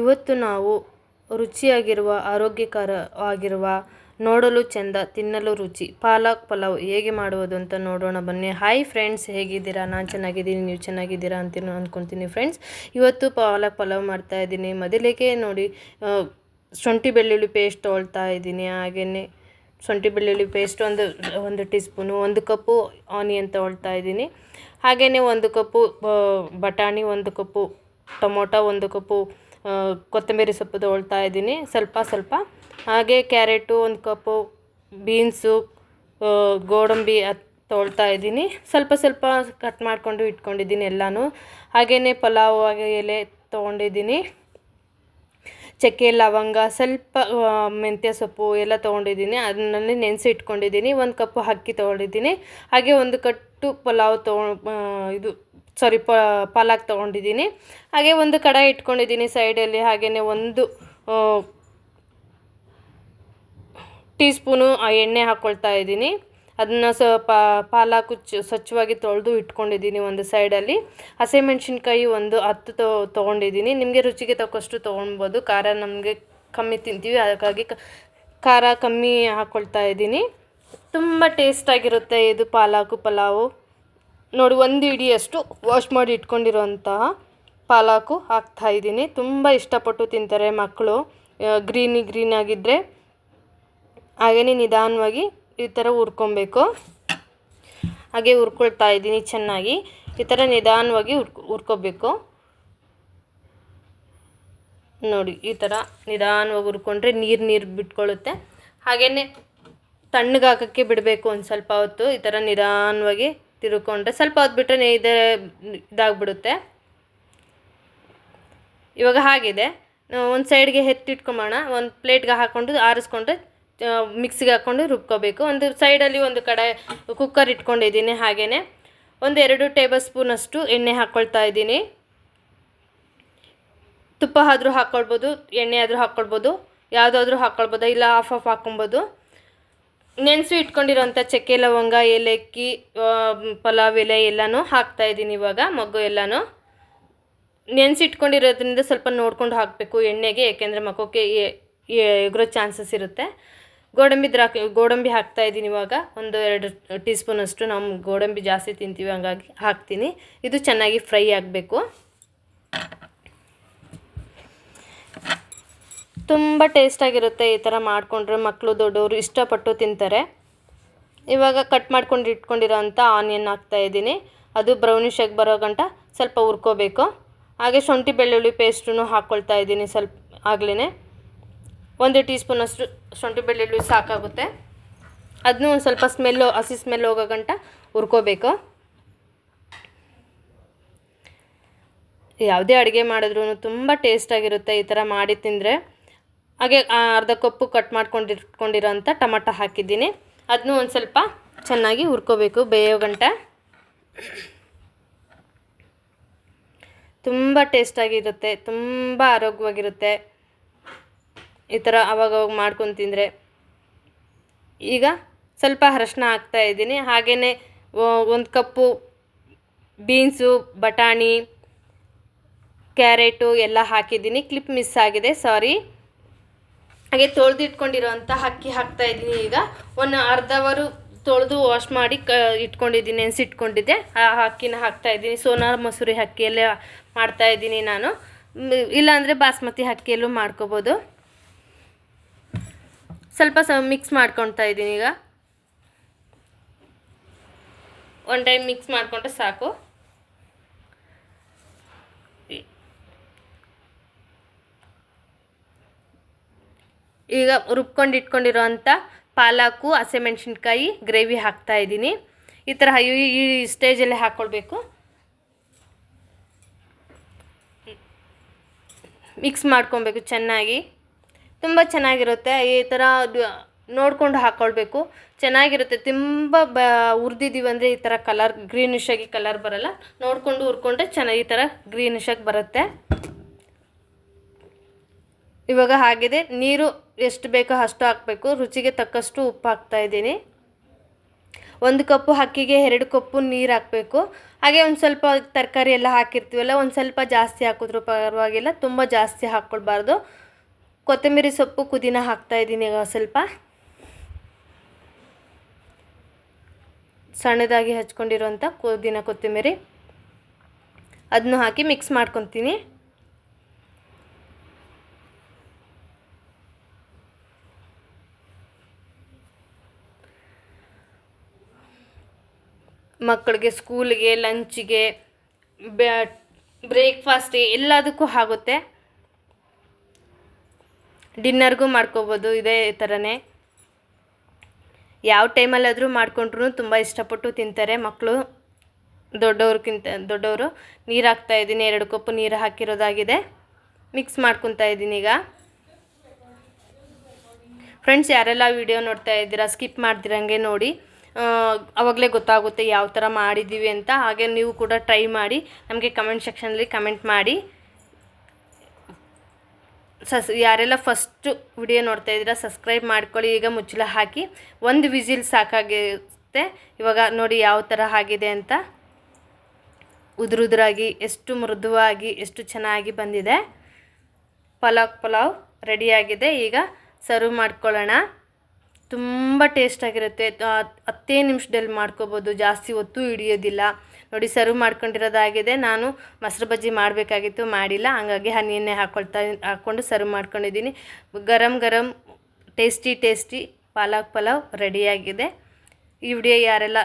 ಇವತ್ತು ನಾವು ರುಚಿಯಾಗಿರುವ, ಆರೋಗ್ಯಕರವಾಗಿರುವ, ನೋಡಲು ಚೆಂದ, ತಿನ್ನಲು ರುಚಿ, ಪಾಲಕ್ ಪಲಾವ್ ಹೇಗೆ ಮಾಡುವುದು ಅಂತ ನೋಡೋಣ ಬನ್ನಿ. ಹಾಯ್ ಫ್ರೆಂಡ್ಸ್ ಹೇಗಿದ್ದೀರಾ? ನಾನು ಚೆನ್ನಾಗಿದ್ದೀನಿ, ನೀವು ಚೆನ್ನಾಗಿದ್ದೀರಾ ಅಂತ ಅಂದ್ಕೊತೀನಿ ಫ್ರೆಂಡ್ಸ್ ಇವತ್ತು ಪಾಲಕ್ ಪಲಾವ್ ಮಾಡ್ತಾ ಇದ್ದೀನಿ. ಮೊದಲಿಗೆ ನೋಡಿ ಶುಂಠಿ ಬೆಳ್ಳುಳ್ಳಿ ಪೇಸ್ಟ್ ತೊಳ್ತಾ ಇದ್ದೀನಿ. ಹಾಗೆಯೇ ಶುಂಠಿ ಬೆಳ್ಳುಳ್ಳಿ ಪೇಸ್ಟ್ ಒಂದು ಒಂದು ಟೀ ಸ್ಪೂನು ಒಂದು ಕಪ್ಪು ಆನಿಯನ್ ತೊಗೊಳ್ತಾ ಇದ್ದೀನಿ. ಹಾಗೆಯೇ ಒಂದು ಕಪ್ಪು ಬಟಾಣಿ, ಒಂದು ಕಪ್ಪು, ಟೊಮೊಟೊ, ಒಂದು ಕಪ್ಪು ಕೊತ್ತಂಬರಿ ಸೊಪ್ಪು ತೊಗೊಳ್ತಾ ಇದ್ದೀನಿ. ಸ್ವಲ್ಪ ಸ್ವಲ್ಪ. ಹಾಗೆ ಕ್ಯಾರೆಟು, ಒಂದು ಕಪ್ಪು ಬೀನ್ಸು ಗೋಡಂಬಿ ಅದು ತೊಗೊಳ್ತಾ ಇದ್ದೀನಿ. ಸ್ವಲ್ಪ ಸ್ವಲ್ಪ ಕಟ್ ಮಾಡಿಕೊಂಡು ಇಟ್ಕೊಂಡಿದ್ದೀನಿ ಎಲ್ಲನೂ. ಹಾಗೆಯೇ ಪಲಾವ್, ಹಾಗೆ ಎಲೆ ತೊಗೊಂಡಿದ್ದೀನಿ. ಚಕ್ಕೆ, ಲವಂಗ, ಸ್ವಲ್ಪ ಮೆಂತ್ಯ ಸೊಪ್ಪು ಎಲ್ಲ ತೊಗೊಂಡಿದ್ದೀನಿ. ಅದನ್ನಲ್ಲಿ ನೆನೆಸಿ ಇಟ್ಕೊಂಡಿದ್ದೀನಿ. ಒಂದು ಕಪ್ಪು ಅಕ್ಕಿ ತೊಗೊಂಡಿದ್ದೀನಿ. ಹಾಗೆ ಒಂದು ಕಟ್ಟು ಪಲಾವ್ ತೊಗೊ ಇದು ಸಾರಿ ಪ ಪಾಲಕ್ ತೊಗೊಂಡಿದ್ದೀನಿ. ಹಾಗೆ ಒಂದು ಕಡಾಯಿ ಇಟ್ಕೊಂಡಿದ್ದೀನಿ ಸೈಡಲ್ಲಿ ಹಾಗೆಯೇ ಒಂದು ಟೀ ಸ್ಪೂನು ಆ ಎಣ್ಣೆ ಹಾಕ್ಕೊಳ್ತಾ ಇದ್ದೀನಿ. ಅದನ್ನ ಸ ಪಾಲಾಕು ಸ್ವಚ್ಛವಾಗಿ ತೊಳೆದು ಇಟ್ಕೊಂಡಿದ್ದೀನಿ ಒಂದು ಸೈಡಲ್ಲಿ. ಹಸಿಮೆಣ್ಸಿನ್ಕಾಯಿ ಒಂದು ಹತ್ತು ತೊ, ತೊಗೊಂಡಿದ್ದೀನಿ. ನಿಮಗೆ ರುಚಿಗೆ ತಕ್ಕಷ್ಟು ತೊಗೊಳ್ಬೋದು. ಖಾರ ನಮಗೆ ಕಮ್ಮಿ ತಿಂತೀವಿ ಅದಕ್ಕಾಗಿ ಖಾರ ಕಮ್ಮಿ ಹಾಕ್ಕೊಳ್ತಾ ಇದ್ದೀನಿ. ತುಂಬ ಟೇಸ್ಟಾಗಿರುತ್ತೆ ಇದು ಪಾಲಾಕು ಪಲಾವು. ನೋಡಿ, ಒಂದು ಇಡಿಯಷ್ಟು ವಾಶ್ ಮಾಡಿ ಇಟ್ಕೊಂಡಿರೋಂತಹ ಪಾಲಾಕು ಹಾಕ್ತಾ ಇದ್ದೀನಿ. ತುಂಬ ಇಷ್ಟಪಟ್ಟು ತಿಂತಾರೆ ಮಕ್ಕಳು. ಗ್ರೀನಿ ಗ್ರೀನ್ ಆಗಿದ್ದರೆ ಹಾಗೆಯೇ ನಿಧಾನವಾಗಿ ಈ ಥರ ಹುರ್ಕೊಬೇಕು. ಹಾಗೆ ಹುರ್ಕೊಳ್ತಾ ಇದ್ದೀನಿ ಚೆನ್ನಾಗಿ. ಈ ಥರ ನಿಧಾನವಾಗಿ ಹುರ್ಕೊ, ಹುರ್ಕೋಬೇಕು. ನೋಡಿ, ಈ ಥರ ನಿಧಾನವಾಗಿ ಹುರ್ಕೊಂಡ್ರೆ ನೀರು ನೀರು ಬಿಟ್ಕೊಳ್ಳುತ್ತೆ. ಹಾಗೆಯೇ ತಣ್ಣಗಾಕೋಕ್ಕೆ ಬಿಡಬೇಕು ಒಂದು ಸ್ವಲ್ಪ ಹೊತ್ತು. ಈ ಥರ ನಿಧಾನವಾಗಿ ತಿರ್ಕೊಂಡ್ರೆ ಸ್ವಲ್ಪ ಹೊತ್ತು ಬಿಟ್ಟರೆ ಇದೇ ಇದಾಗ್ಬಿಡುತ್ತೆ. ಇವಾಗ ಹಾಗಿದೆ. ಒಂದು ಸೈಡ್ಗೆ ಎತ್ತಿಟ್ಕೊಂಬೋಣ ಒಂದು ಪ್ಲೇಟ್ಗೆ ಹಾಕ್ಕೊಂಡು ಆರಿಸ್ಕೊಂಡ್ರೆ ಮಿಕ್ಸಿಗೆ ಹಾಕ್ಕೊಂಡು ರುಬ್ಕೋಬೇಕು. ಒಂದು ಸೈಡಲ್ಲಿ ಒಂದು ಕಡೆ ಕುಕ್ಕರ್ ಇಟ್ಕೊಂಡಿದ್ದೀನಿ ಹಾಗೆಯೇ ಒಂದು ಎರಡು ಟೇಬಲ್ ಸ್ಪೂನಷ್ಟು ಎಣ್ಣೆ ಹಾಕ್ಕೊಳ್ತಾ ಇದ್ದೀನಿ. ತುಪ್ಪ ಆದರೂ ಹಾಕ್ಕೊಳ್ಬೋದು ಎಣ್ಣೆ ಆದರೂ ಹಾಕ್ಕೊಳ್ಬೋದು ಯಾವುದಾದ್ರೂ ಹಾಕ್ಕೊಳ್ಬೋದು ಇಲ್ಲ ಆಫ್ ಆಫ್ ಹಾಕ್ಕೊಬೋದು ನೆನೆಸಿ ಇಟ್ಕೊಂಡಿರೋಂಥ ಚಕ್ಕೆ, ಲವಂಗ, ಏಲಕ್ಕಿ ಪಲಾವ್, ಎಲೆ ಎಲ್ಲನೂ ಹಾಕ್ತಾ ಇದ್ದೀನಿ ಇವಾಗ ಮಗು ಎಲ್ಲನೂ. ನೆನೆಸಿ ಇಟ್ಕೊಂಡಿರೋದ್ರಿಂದ ಸ್ವಲ್ಪ ನೋಡ್ಕೊಂಡು ಹಾಕಬೇಕು ಎಣ್ಣೆಗೆ ಏಕೆಂದರೆ ಮಗುಕ್ಕೆ ಎಗರೋ ಚಾನ್ಸಸ್ ಇರುತ್ತೆ. ಗೋಡಂಬಿ ದ್ರಾಕ್ಷಿ, ಗೋಡಂಬಿ ಹಾಕ್ತಾ ಇದ್ದೀನಿ ಇವಾಗ, ಒಂದು ಎರಡು ಟೀ ಸ್ಪೂನಷ್ಟು ನಾವು ಗೋಡಂಬಿ ಜಾಸ್ತಿ ತಿಂತೀವಿ, ಹಂಗಾಗಿ ಹಾಕ್ತೀನಿ. ಇದು ಚೆನ್ನಾಗಿ ಫ್ರೈ ಆಗಬೇಕು. ತುಂಬ ಟೇಸ್ಟಾಗಿರುತ್ತೆ ಈ ಥರ ಮಾಡಿಕೊಂಡ್ರೆ ಮಕ್ಕಳು ದೊಡ್ಡವರು ಇಷ್ಟಪಟ್ಟು ತಿಂತಾರೆ. ಇವಾಗ ಕಟ್ ಮಾಡ್ಕೊಂಡು ಇಟ್ಕೊಂಡಿರೋ ಅಂಥ ಆನಿಯನ್ ಹಾಕ್ತಾ ಇದ್ದೀನಿ. ಅದು ಬ್ರೌನಿಶ್ ಆಗಿ ಬರೋ ಗಂಟ ಸ್ವಲ್ಪ ಹುರ್ಕೋಬೇಕು. ಹಾಗೆ ಶುಂಠಿ ಬೆಳ್ಳುಳ್ಳಿ ಪೇಸ್ಟನ್ನು ಹಾಕ್ಕೊಳ್ತಾ ಇದ್ದೀನಿ ಸ್ವಲ್ಪ ಆಗ್ಲೇ ಒಂದು ಟೀ ಸ್ಪೂನಷ್ಟು ಶುಂಠಿ ಬೆಳ್ಳುಳ್ಳಿ ಸಾಕಾಗುತ್ತೆ. ಅದನ್ನೂ ಒಂದು ಸ್ವಲ್ಪ ಸ್ಮೆಲ್ ಹಸಿ ಸ್ಮೆಲ್ ಹೋಗೋ ಗಂಟ ಹುರ್ಕೋಬೇಕು. ಯಾವುದೇ ಅಡುಗೆ ಮಾಡಿದ್ರೂ ತುಂಬ ಟೇಸ್ಟಾಗಿರುತ್ತೆ ಈ ಥರ ಮಾಡಿ ತಿಂದರೆ. ಹಾಗೆ ಅರ್ಧ ಕಪ್ಪು ಕಟ್ ಮಾಡ್ಕೊಂಡು ಇಟ್ಕೊಂಡಿರೋಂಥ ಟೊಮಟೊ ಹಾಕಿದ್ದೀನಿ. ಅದನ್ನೂ ಒಂದು ಸ್ವಲ್ಪ ಚೆನ್ನಾಗಿ ಹುರ್ಕೋಬೇಕು, ಬೇಯೋ ಗಂಟ. ತುಂಬ ಟೇಸ್ಟಾಗಿರುತ್ತೆ ತುಂಬ ಆರೋಗ್ಯವಾಗಿರುತ್ತೆ. ಈ ಥರ ಅವಾಗ ಅವಾಗ ಮಾಡ್ಕೊಂಡು ತಿಂದರೆ. ಈಗ ಸ್ವಲ್ಪ ಅರಶಿನ ಹಾಕ್ತಾ ಇದ್ದೀನಿ. ಹಾಗೆಯೇ ಒಂದು ಕಪ್ಪು ಬೀನ್ಸು, ಬಟಾಣಿ, ಕ್ಯಾರೆಟು ಎಲ್ಲ ಹಾಕಿದ್ದೀನಿ. ಕ್ಲಿಪ್ ಮಿಸ್ ಆಗಿದೆ, ಸಾರಿ. ಹಾಗೆ ತೊಳೆದು ಇಟ್ಕೊಂಡಿರೋಂಥ ಅಕ್ಕಿ ಹಾಕ್ತಾ ಇದ್ದೀನಿ ಈಗ. ಒಂದು ಅರ್ಧ ಅವರು ತೊಳೆದು ವಾಶ್ ಮಾಡಿ ಕ, ಇಟ್ಕೊಂಡಿದ್ದೀನಿ, ನೆನೆಸಿಟ್ಕೊಂಡಿದ್ದೆ. ಆ ಅಕ್ಕಿನ ಹಾಕ್ತಾ ಇದ್ದೀನಿ. ಸೋನಾರ್ ಮಸೂರಿ ಅಕ್ಕಿಯಲ್ಲೇ ಮಾಡ್ತಾ ಇದ್ದೀನಿ ನಾನು. ಇಲ್ಲಾಂದರೆ ಬಾಸ್ಮತಿ ಅಕ್ಕಿಯಲ್ಲೂ ಮಾಡ್ಕೋಬೋದು. ಸ್ವಲ್ಪ ಸ ಮಿಕ್ಸ್ ಮಾಡ್ಕೊತಾ ಇದ್ದೀನಿ ಈಗ. ಒನ್ ಟೈಮ್ ಮಿಕ್ಸ್ ಮಾಡಿಕೊಂಡ್ರೆ ಸಾಕು. ಈಗ ರುಬ್ಕೊಂಡು ಇಟ್ಕೊಂಡಿರೋವಂಥ ಪಾಲಕು ಹಸಿಮೆಣ್ಸಿನ್ಕಾಯಿ ಗ್ರೇವಿ ಹಾಕ್ತಾ ಇದ್ದೀನಿ. ಈ ಥರ ಈ- ಸ್ಟೇಜಲ್ಲೇ ಹಾಕ್ಕೊಳ್ಬೇಕು. ಮಿಕ್ಸ್ ಮಾಡ್ಕೊಬೇಕು ಚೆನ್ನಾಗಿ. ತುಂಬ ಚೆನ್ನಾಗಿರುತ್ತೆ. ಈ ಥರ ನೋಡಿಕೊಂಡು ಹಾಕ್ಕೊಳ್ಬೇಕು. ಚೆನ್ನಾಗಿರುತ್ತೆ. ತುಂಬ ಬ ಉರಿದಿದ್ದೀವಿ ಅಂದರೆ ಈ ಥರ ಕಲರ್ ಗ್ರೀನಿಶ್ ಆಗಿ ಕಲರ್ ಬರಲ್ಲ. ನೋಡಿಕೊಂಡು ಹುರ್ಕೊಂಡ್ರೆ ಚೆನ್ನಾಗಿ ಈ ಥರ ಗ್ರೀನಿಶ್ ಆಗಿ ಬರುತ್ತೆ. ಇವಾಗ ಹಾಗಿದೆ. ನೀರು ಎಷ್ಟು ಬೇಕೋ ಅಷ್ಟು ಹಾಕಬೇಕು. ರುಚಿಗೆ ತಕ್ಕಷ್ಟು ಉಪ್ಪು ಹಾಕ್ತಾ ಇದ್ದೀನಿ. ಒಂದು ಕಪ್ಪು ಅಕ್ಕಿಗೆ ಎರಡು ಕಪ್ಪು ನೀರು ಹಾಕಬೇಕು. ಹಾಗೆ ಒಂದು ಸ್ವಲ್ಪ ತರಕಾರಿ ಎಲ್ಲ ಹಾಕಿರ್ತೀವಲ್ಲ, ಒಂದು ಸ್ವಲ್ಪ ಜಾಸ್ತಿ ಹಾಕಿದ್ರು ಪರವಾಗಿಲ್ಲ, ತುಂಬ ಜಾಸ್ತಿ ಹಾಕ್ಕೊಳ್ಬಾರ್ದು ಕೊತ್ತಂಬರಿ ಸೊಪ್ಪು ಪುದೀನ ಹಾಕ್ತಾ ಇದ್ದೀನಿ ಈಗ ಸ್ವಲ್ಪ. ಸಣ್ಣದಾಗಿ ಹಚ್ಕೊಂಡಿರುವಂಥ ಪುದೀನ ಕೊತ್ತಂಬರಿ. ಅದನ್ನು ಹಾಕಿ ಮಿಕ್ಸ್ ಮಾಡ್ಕೊತೀನಿ. ಮಕ್ಕಳಿಗೆ ಸ್ಕೂಲಿಗೆ, ಲಂಚಿಗೆ ಬ್ರೇಕ್ಫಾಸ್ಟಿಗೆ ಎಲ್ಲದಕ್ಕೂ ಆಗುತ್ತೆ. ಡಿನ್ನರ್ಗೂ ಮಾಡ್ಕೋಬೋದು ಇದೇ ಥರನೇ. ಯಾವ ಟೈಮಲ್ಲಾದರೂ ಮಾಡಿಕೊಂಡ್ರೂ ತುಂಬ ಇಷ್ಟಪಟ್ಟು ತಿಂತಾರೆ ಮಕ್ಕಳು. ದೊಡ್ಡವ್ರಿಗಿಂತ ದೊಡ್ಡವರು ನೀರು ಹಾಕ್ತಾ ಇದ್ದೀನಿ, ಎರಡು ಕಪ್ಪು ನೀರು ಹಾಕಿರೋದಾಗಿದೆ. ಮಿಕ್ಸ್ ಮಾಡ್ಕೊತಾ ಇದ್ದೀನಿ ಈಗ. ಫ್ರೆಂಡ್ಸ್ ಯಾರೆಲ್ಲ ವಿಡಿಯೋ ನೋಡ್ತಾ ಇದ್ದೀರಾ ಸ್ಕಿಪ್ ಮಾಡ್ದಿರಂಗೆ ನೋಡಿ. ಆವಾಗಲೇ ಗೊತ್ತಾಗುತ್ತೆ ಯಾವ ಥರ ಮಾಡಿದ್ದೀವಿ ಅಂತ. ಹಾಗೆ ನೀವು ಕೂಡ ಟ್ರೈ ಮಾಡಿ, ನಮಗೆ ಕಮೆಂಟ್ ಸೆಕ್ಷನಲ್ಲಿ ಕಮೆಂಟ್ ಮಾಡಿ. ಸಸ್ ಯಾರೆಲ್ಲ ಫಸ್ಟು ವಿಡಿಯೋ ನೋಡ್ತಾ ಇದ್ದೀರಾ ಸಬ್ಸ್ಕ್ರೈಬ್ ಮಾಡ್ಕೊಳ್ಳಿ. ಈಗ ಮುಚ್ಚಳ ಹಾಕಿ. ಒಂದು ವಿಸಿಲ್ ಸಾಕಾಗುತ್ತೆ ಇವಾಗ ನೋಡಿ ಯಾವ ಥರ ಆಗಿದೆ ಅಂತ. ಉದುರುದುರಾಗಿ ಎಷ್ಟು ಮೃದುವಾಗಿ, ಎಷ್ಟು ಚೆನ್ನಾಗಿ ಬಂದಿದೆ. ಪಲಾವ್ ಪಲಾವ್ ರೆಡಿಯಾಗಿದೆ ಈಗ ಸರ್ವ್ ಮಾಡ್ಕೊಳ್ಳೋಣ. ತುಂಬ ಟೇಸ್ಟಾಗಿರುತ್ತೆ ಹತ್ತೇ ನಿಮಿಷದಲ್ಲಿ ಮಾಡ್ಕೋಬೋದು. ಜಾಸ್ತಿ ಹೊತ್ತು ಹಿಡಿಯೋದಿಲ್ಲ. ನೋಡಿ ಸರ್ವ್ ಮಾಡ್ಕೊಂಡಿರೋದಾಗಿದೆ ನಾನು ಮೊಸರು ಬಜ್ಜಿ ಮಾಡಬೇಕಾಗಿತ್ತು, ಮಾಡಿಲ್ಲ. ಹಾಗಾಗಿ ಹನಿಯನ್ನೇ ಹಾಕೊಳ್ತಾ, ಹಾಕ್ಕೊಂಡು ಸರ್ವ್ ಮಾಡ್ಕೊಂಡಿದ್ದೀನಿ. ಗರಂ ಗರಂ ಟೇಸ್ಟಿ ಟೇಸ್ಟಿ ಪಾಲಕ್ ಪಲಾವ್ ರೆಡಿಯಾಗಿದೆ ಈ ವಿಡಿಯೋ ಯಾರೆಲ್ಲ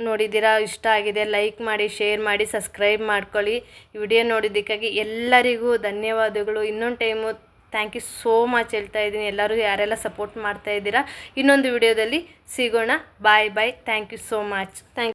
ನೋಡಿದ್ದೀರಾ, ಇಷ್ಟ ಆಗಿದೆ ಲೈಕ್ ಮಾಡಿ ಶೇರ್ ಮಾಡಿ ಸಬ್ಸ್ಕ್ರೈಬ್ ಮಾಡ್ಕೊಳ್ಳಿ. ಈ ವಿಡಿಯೋ ನೋಡಿದ್ದಕ್ಕಾಗಿ ಎಲ್ಲರಿಗೂ ಧನ್ಯವಾದಗಳು. ಇನ್ನೊಂದು time thank you so much ಹೇಳ್ತಾ ಇದ್ದೀನಿ. ಎಲ್ಲರೂ ಯಾರೆಲ್ಲ ಸಪೋರ್ಟ್ ಮಾಡ್ತಾ ಇದ್ದೀರಾ, ಇನ್ನೊಂದು ವಿಡಿಯೋದಲ್ಲಿ ಸಿಗೋಣ. Bye bye. Thank you so much. Thank